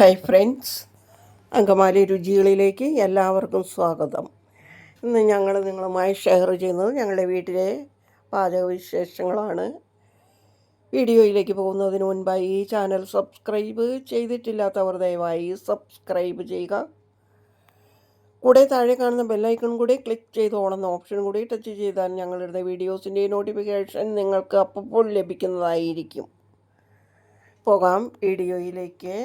Hi friends Angamaly രുചികളിലേക്ക് എല്ലാവർക്കും സ്വാഗതം. ഇന്ന് ഞങ്ങൾ നിങ്ങളുമായി ഷെയർ ചെയ്യുന്നത് ഞങ്ങളുടെ വീട്ടിലെ പാചകവിശേഷങ്ങളാണ്. വീഡിയോയിലേക്ക് പോകുന്നതിന് മുൻപായി ഈ ചാനൽ സബ്സ്ക്രൈബ് ചെയ്തിട്ടില്ലാത്തവർ ദയവായി സബ്സ്ക്രൈബ് ചെയ്യുക. കൂടെ താഴെ കാണുന്ന ബെല്ലൈക്കൺ കൂടി ക്ലിക്ക് ചെയ്ത് ഓണെന്ന ഓപ്ഷൻ കൂടി ടച്ച് ചെയ്താൽ ഞങ്ങളുടെ വീഡിയോസിന്റെ നോട്ടിഫിക്കേഷൻ നിങ്ങൾക്ക് അപ്പോൾ ലഭിക്കുന്നതായിരിക്കും. പോകാം വീഡിയോയിലേക്ക്.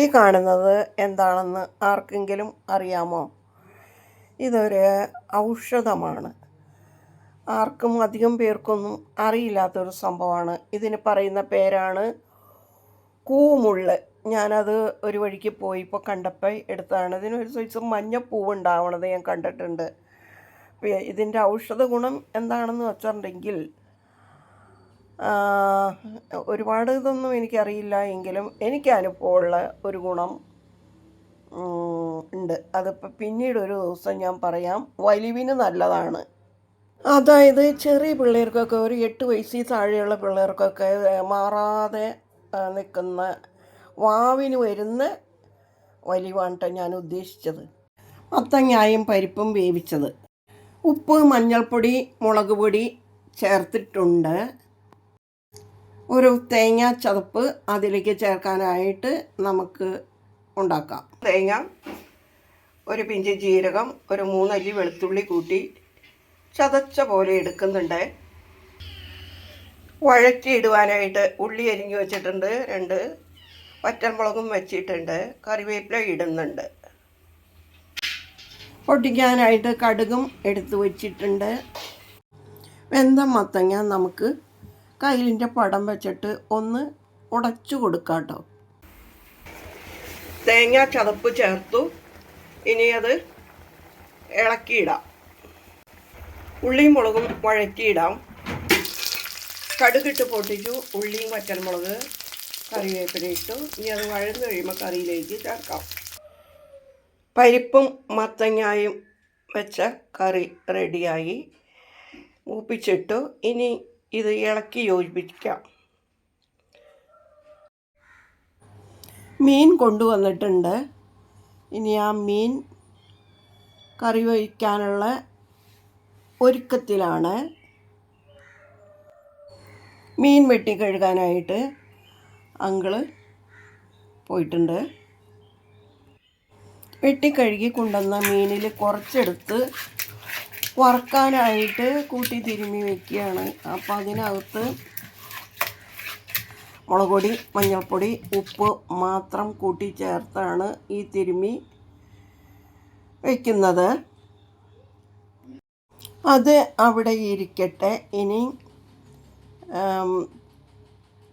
ഈ കാണുന്നത് എന്താണെന്ന് ആർക്കെങ്കിലും അറിയാമോ? ഇതൊരു ഔഷധമാണ്. ആർക്കും അധികം പേർക്കൊന്നും അറിയില്ലാത്തൊരു സംഭവമാണ്. ഇതിന് പറയുന്ന പേരാണ് കൂമുള്ള്. ഞാനത് ഒരു വഴിക്ക് പോയിപ്പോൾ കണ്ടപ്പോൾ എടുത്താണ് ഇതിനൊരു സൈസ് മഞ്ഞപ്പൂവ് ഉണ്ടാവണത് ഞാൻ കണ്ടിട്ടുണ്ട്. ഇതിന്റെ ഔഷധ ഗുണം എന്താണെന്ന് വെച്ചിട്ടുണ്ടെങ്കിൽ ഒരുപാട് ഇതൊന്നും എനിക്കറിയില്ല എങ്കിലും എനിക്ക് അനുഭവമുള്ള ഒരു ഗുണം ഉണ്ട്. അതിപ്പോൾ പിന്നീട് ഒരു ദിവസം ഞാൻ പറയാം വലിവിന് നല്ലതാണ്. അതായത് ചെറിയ പിള്ളേർക്കൊക്കെ ഒരു എട്ട് വയസ്സിൽ താഴെയുള്ള പിള്ളേർക്കൊക്കെ മാറാതെ നിൽക്കുന്ന വാവിന് വരുന്ന വലിവാണ് ഞാൻ ഉദ്ദേശിച്ചത്. മത്തങ്ങായും പരിപ്പും വേവിച്ചത്. ഉപ്പ് മഞ്ഞൾപ്പൊടി മുളക് പൊടി ചേർത്തിട്ടുണ്ട്. ഒരു തേങ്ങ ചതപ്പ് അതിലേക്ക് ചേർക്കാനായിട്ട് നമുക്ക് ഉണ്ടാക്കാം. തേങ്ങ ഒരു പിഞ്ച് ജീരകം ഒരു മൂന്നല്ലി വെളുത്തുള്ളി കൂട്ടി ചതച്ച പോലെ എടുക്കുന്നുണ്ട്. വഴറ്റിയിടുവാനായിട്ട് ഉള്ളി അരിഞ്ഞു വെച്ചിട്ടുണ്ട് രണ്ട് വറ്റൽമുളകും വെച്ചിട്ടുണ്ട് കറിവേപ്പില ഇടുന്നുണ്ട്. പൊട്ടിക്കാനായിട്ട് കടുകും എടുത്തു വച്ചിട്ടുണ്ട്. വെന്ത മത്തങ്ങ നമുക്ക് കയ്യിലിന്റെ പടം വെച്ചിട്ട് ഒന്ന് ഉടച്ചു കൊടുക്കാം കേട്ടോ തേങ്ങ ചതപ്പ് ചേർത്തു. ഇനി അത് ഇളക്കിയിടാം. ഉള്ളിയും മുളകും വഴറ്റിയിടാം. കടുകിട്ട് പൊട്ടിച്ചു. ഉള്ളിയും വറ്റൽമുളക് കറിവേപ്പില ഇട്ടു. ഇനി അത് വഴന്ന് കഴിയുമ്പോൾ കറിയിലേക്ക് ചേർക്കാം. പരിപ്പും മത്തങ്ങായും വെച്ച കറി റെഡിയായി മൂപ്പിച്ചിട്ടു. ഇനി ഇത് ഇളക്കി യോജിപ്പിക്കാം. മീൻ കൊണ്ടുവന്നിട്ടുണ്ട്. ഇനി ആ മീൻ കറി വയ്ക്കാനുള്ള ഒരുക്കത്തിലാണ്. മീൻ വെട്ടി കഴുകാനായിട്ട് അങ്കിൾ പോയിട്ടുണ്ട്. വെട്ടി കഴുകി കൊണ്ടുവന്ന മീനിൽ കുറച്ചെടുത്ത് വറക്കാനായിട്ട് കൂട്ടി തിരുമ്മി വെക്കുകയാണ്. അപ്പോൾ അതിനകത്ത് മുളക് പൊടി മഞ്ഞൾപ്പൊടി ഉപ്പ് മാത്രം കൂട്ടി ചേർത്താണ് ഈ തിരുമ്മി വയ്ക്കുന്നത് അത് അവിടെ ഇരിക്കട്ടെ. ഇനി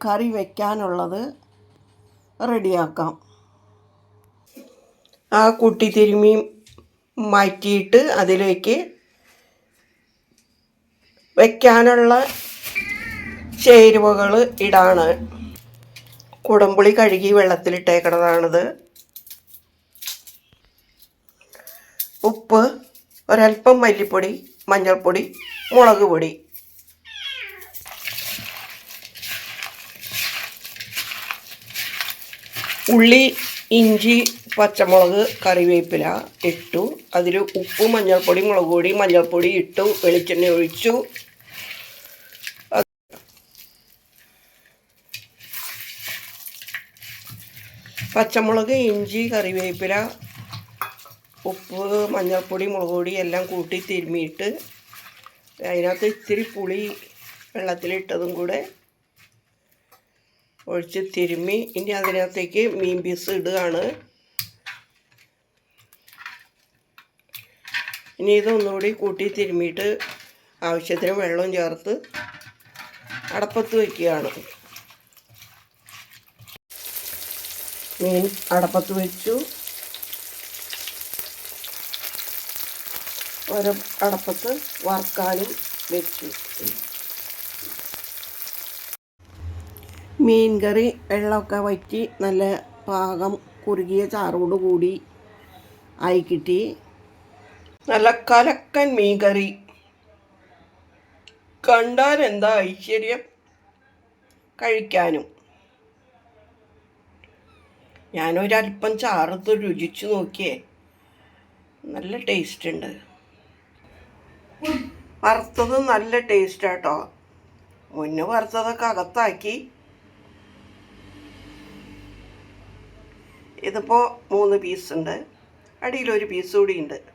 കറി വയ്ക്കാനുള്ളത് റെഡിയാക്കാം. ആ കുട്ടി തിരുമ്മി മാറ്റിയിട്ട് അതിലേക്ക് വയ്ക്കാനുള്ള ചേരുവകൾ ഇടാണ്. കുടംപുളി കഴുകി വെള്ളത്തിലിട്ടേക്കണതാണിത്. ഉപ്പ് ഒരൽപ്പം മല്ലിപ്പൊടി മഞ്ഞൾപ്പൊടി മുളക് പൊടി. ഉള്ളി ഇഞ്ചി പച്ചമുളക് കറിവേപ്പില ഇട്ടു. അതിൽ ഉപ്പ് മഞ്ഞൾപ്പൊടി മുളക് പൊടി മഞ്ഞൾപ്പൊടി ഇട്ടു വെളിച്ചെണ്ണ ഒഴിച്ചു. പച്ചമുളക് ഇഞ്ചി കറിവേപ്പില ഉപ്പ് മഞ്ഞൾപ്പൊടി മുളക് പൊടി എല്ലാം കൂട്ടി തിരുമ്മിയിട്ട് അതിനകത്ത് ഇത്തിരി പുളി വെള്ളത്തിലിട്ടതും കൂടെ ഒഴിച്ച് തിരുമ്മി ഇനി അതിനകത്തേക്ക് മീൻ പീസ് ഇടുകയാണ്. ഇനി ഇതൊന്നുകൂടി കൂട്ടി തിരുമ്മിയിട്ട് ആവശ്യത്തിന് വെള്ളവും ചേർത്ത് അടപ്പത്ത് വയ്ക്കുകയാണ്. മീൻ അടപ്പത്ത് വെച്ചു. ഒരു അടപ്പത്ത് വറുക്കാനും വെച്ചു. മീൻ കറി വെള്ളമൊക്കെ വറ്റി നല്ല പാകം കുറുകിയ ചാറോട് കൂടി ആയി കിട്ടി. നല്ല കലക്കൻ മീൻ കറി കണ്ടാൽ എന്താ ഐശ്വര്യം? കഴിക്കാനും. ഞാനൊരല്പം ചാറത്ത് രുചിച്ചു നോക്കിയേ. നല്ല ടേസ്റ്റ് ഉണ്ട് വറുത്തത് നല്ല ടേസ്റ്റ് കേട്ടോ മുന്നേ വറുത്തതൊക്കെ അകത്താക്കി. ഇതിപ്പോൾ മൂന്ന് പീസ് ഉണ്ട്. അടിയിലൊരു പീസ് കൂടി ഉണ്ട്